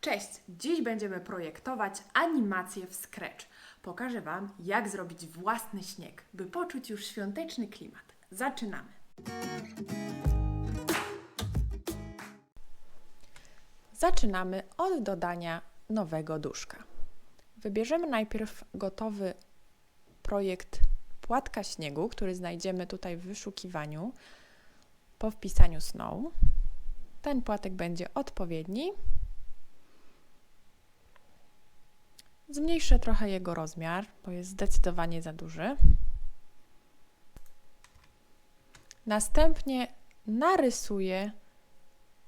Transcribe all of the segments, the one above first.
Cześć! Dziś będziemy projektować animację w Scratch. Pokażę Wam, jak zrobić własny śnieg, by poczuć już świąteczny klimat. Zaczynamy! Zaczynamy od dodania nowego duszka. Wybierzemy najpierw gotowy projekt płatka śniegu, który znajdziemy tutaj w wyszukiwaniu po wpisaniu Snow. Ten płatek będzie odpowiedni. Zmniejszę trochę jego rozmiar, bo jest zdecydowanie za duży. Następnie narysuję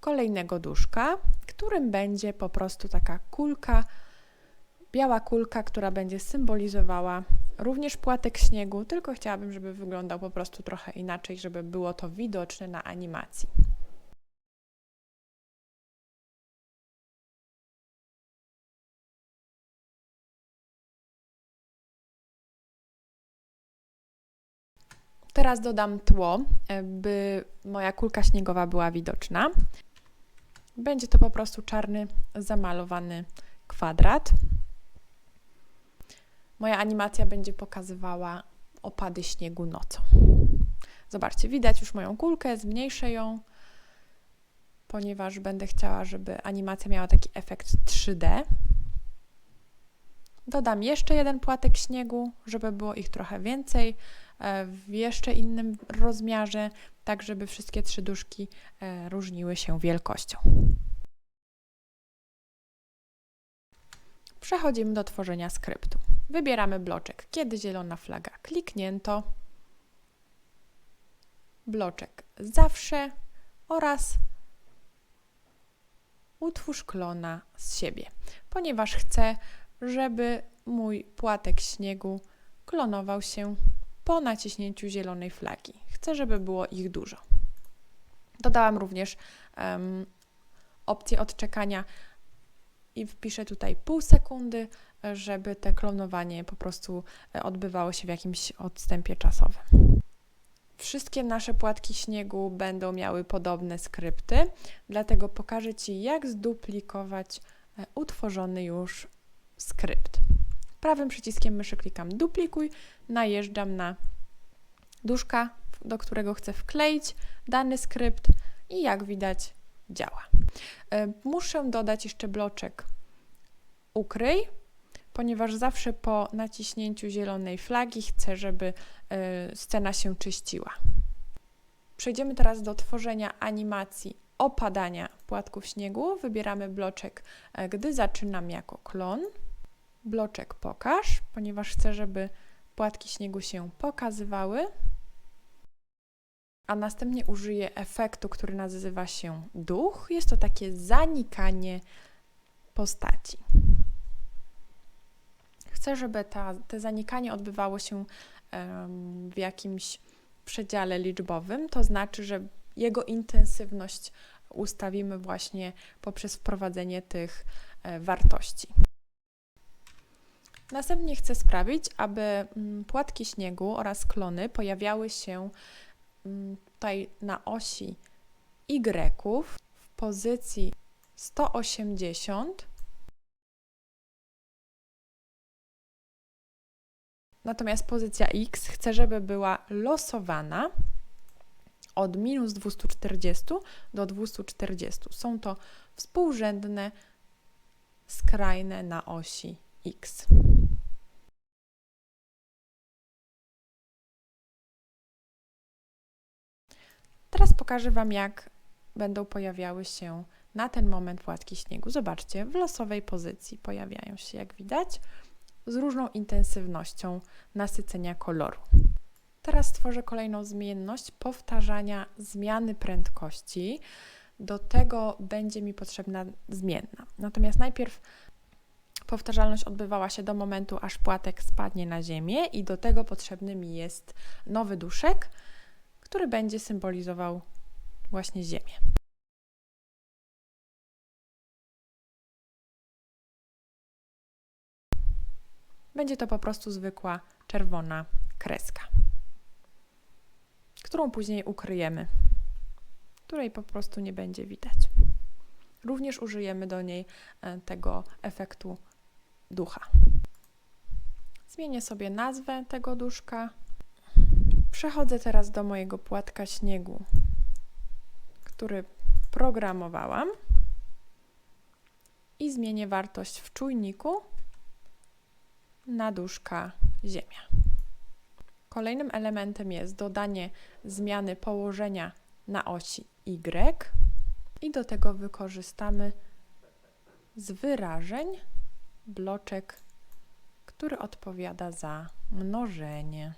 kolejnego duszka, którym będzie po prostu taka kulka, biała kulka, która będzie symbolizowała również płatek śniegu, tylko chciałabym, żeby wyglądał po prostu trochę inaczej, żeby było to widoczne na animacji. Teraz dodam tło, e, by moja kulka śniegowa była widoczna. Będzie to po prostu czarny, zamalowany kwadrat. Moja animacja będzie pokazywała opady śniegu nocą. Zobaczcie, widać już moją kulkę, zmniejszę ją, ponieważ będę chciała, żeby animacja miała taki efekt 3D. Dodam jeszcze jeden płatek śniegu, żeby było ich trochę więcej, w jeszcze innym rozmiarze, tak żeby wszystkie trzy duszki e, różniły się wielkością. Przechodzimy do tworzenia skryptu. Wybieramy bloczek, kiedy zielona flaga kliknięto, bloczek zawsze oraz utwórz klona z siebie, ponieważ chcę, żeby mój płatek śniegu klonował się po naciśnięciu zielonej flagi. Chcę, żeby było ich dużo. Dodałam również um, opcję odczekania i wpiszę tutaj pół sekundy, żeby te klonowanie po prostu e, odbywało się w jakimś odstępie czasowym. Wszystkie nasze płatki śniegu będą miały podobne skrypty, dlatego pokażę Ci, jak zduplikować e, utworzony już skrypt. Prawym przyciskiem myszy klikam duplikuj, najeżdżam na duszka, do którego chcę wkleić dany skrypt i jak widać działa. E, muszę dodać jeszcze bloczek ukryj, ponieważ zawsze po naciśnięciu zielonej flagi chcę, żeby e, scena się czyściła. Przejdziemy teraz do tworzenia animacji opadania płatków śniegu. Wybieramy bloczek, e, gdy zaczynam jako klon. Bloczek pokaż, ponieważ chcę, żeby płatki śniegu się pokazywały. A następnie użyję efektu, który nazywa się duch. Jest to takie zanikanie postaci. Chcę, żeby ta, te zanikanie odbywało się w jakimś przedziale liczbowym, to znaczy, że jego intensywność ustawimy właśnie poprzez wprowadzenie tych e, wartości. Następnie chcę sprawić, aby mm, płatki śniegu oraz klony pojawiały się mm, tutaj na osi Y w pozycji 180 Natomiast pozycja X chcę, żeby była losowana od minus 240 do 240. Są to współrzędne skrajne na osi X. pokażę Wam, jak będą pojawiały się na ten moment płatki śniegu. Zobaczcie, w losowej pozycji pojawiają się, jak widać z różną intensywnością nasycenia koloru. Teraz stworzę kolejną zmienność powtarzania zmiany prędkości. Do tego będzie mi potrzebna zmienna. Natomiast najpierw powtarzalność odbywała się do momentu, aż płatek spadnie na ziemię, i do tego potrzebny mi jest nowy duszek, który będzie symbolizował właśnie ziemię. Będzie to po prostu zwykła czerwona kreska, którą później ukryjemy, której po prostu nie będzie widać. Również użyjemy do niej e, tego efektu ducha. Zmienię sobie nazwę tego duszka. Przechodzę teraz do mojego płatka śniegu, który programowałam i zmienię wartość w czujniku na duszka Ziemia. Kolejnym elementem jest dodanie zmiany położenia na osi Y i do tego wykorzystamy z wyrażeń bloczek, który odpowiada za mnożenie.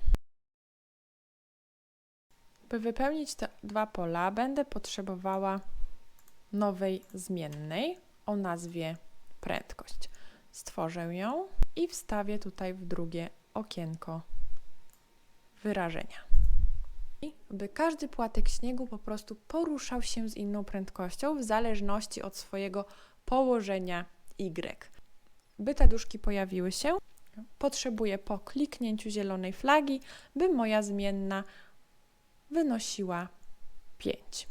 By wypełnić te dwa pola, będę potrzebowała nowej zmiennej o nazwie prędkość. Stworzę ją i wstawię tutaj w drugie okienko wyrażenia. I by każdy płatek śniegu po prostu poruszał się z inną prędkością w zależności od swojego położenia Y. By te duszki pojawiły się, potrzebuję po kliknięciu zielonej flagi, by moja zmienna wynosiła 5.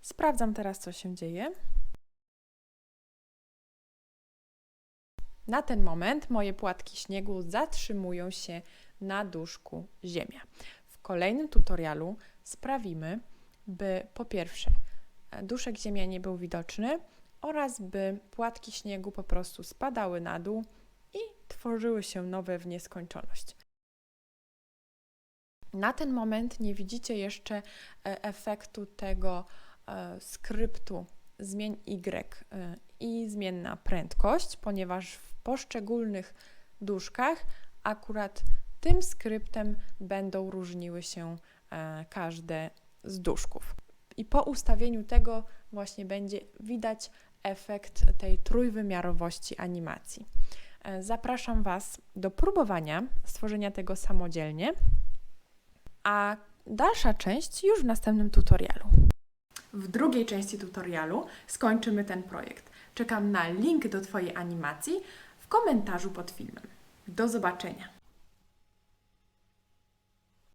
Sprawdzam teraz, co się dzieje. Na ten moment moje płatki śniegu zatrzymują się na duszku Ziemia. W kolejnym tutorialu sprawimy, by po pierwsze duszek Ziemia nie był widoczny oraz by płatki śniegu po prostu spadały na dół i tworzyły się nowe w nieskończoność. Na ten moment nie widzicie jeszcze e, efektu tego e, skryptu zmień Y e, i zmienna prędkość, ponieważ w poszczególnych duszkach akurat tym skryptem będą różniły się każde z duszków. I po ustawieniu tego właśnie będzie widać efekt tej trójwymiarowości animacji. Zapraszam Was do próbowania stworzenia tego samodzielnie, a dalsza część już w następnym tutorialu. W drugiej części tutorialu skończymy ten projekt. Czekam na link do Twojej animacji w komentarzu pod filmem. Do zobaczenia!